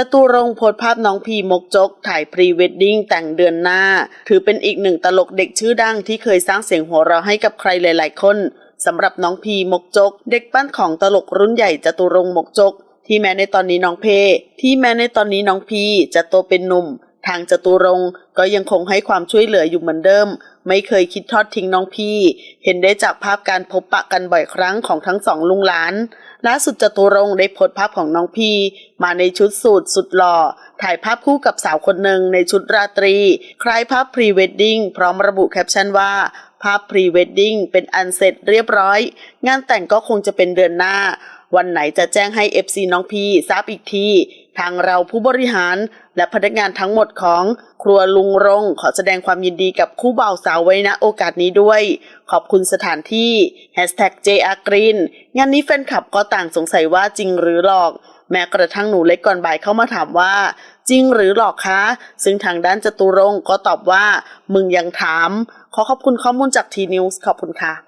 จตุรงโพสภาพน้องพีมกจก ถ่ายพรีเวดดิ้งแต่งเดือนหน้า ถือเป็นอีกหนึ่งตลกเด็กชื่อดังที่เคยสร้างเสียงหัวเราะให้กับใครหลาย ๆ คนสำหรับน้องพีมกจก เด็กปั้นของตลกรุ่นใหญ่จตุรงมกจก ที่แม้ในตอนนี้น้องเพ ที่แม้ในตอนนี้น้องพีจะโตเป็นหนุ่ม ทางจตุรงก็ยังคงให้ความช่วยเหลืออยู่เหมือนเดิม ไม่เคยคิดทอดทิ้งน้องพี่ เห็นได้จากภาพการพบปะกันบ่อยครั้งของทั้งสองลุงหลานล่าสุดจตุรงค์ได้โพสต์ภาพของน้องพี่ มาในชุดสูทสุดหล่อ ถ่ายภาพคู่กับสาวคนหนึ่งในชุดราตรี คล้ายภาพพรีเวดดิ้งพร้อมระบุแคปชั่นว่าภาพพรีเวดดิ้งเป็นอันเสร็จเรียบร้อย งานแต่งก็คงจะเป็นเดือนหน้า วันไหนจะแจ้งให้ FC น้องพี่ทราบอีกที ทางเราผู้บริหาร และพนักงานทั้งหมดของครัวลุงรง ขอแสดงความยินดีกับคู่บ่าวสาวไว้ณโอกาสนี้ด้วย ขอบคุณสถานที่ Hashtag #JRGreen งานนี้แฟนคลับก็ต่างสงสัยว่าจริงหรือหลอกแม้กระทั่งหนูเล็กก่อนบ่ายเข้ามาถามว่า จริงหรือหลอกคะ ซึ่งทางด้านจตุรงก็ตอบว่า มึงยังถาม ขอขอบคุณข้อมูลจากทีนิวส์ขอบคุณค่ะ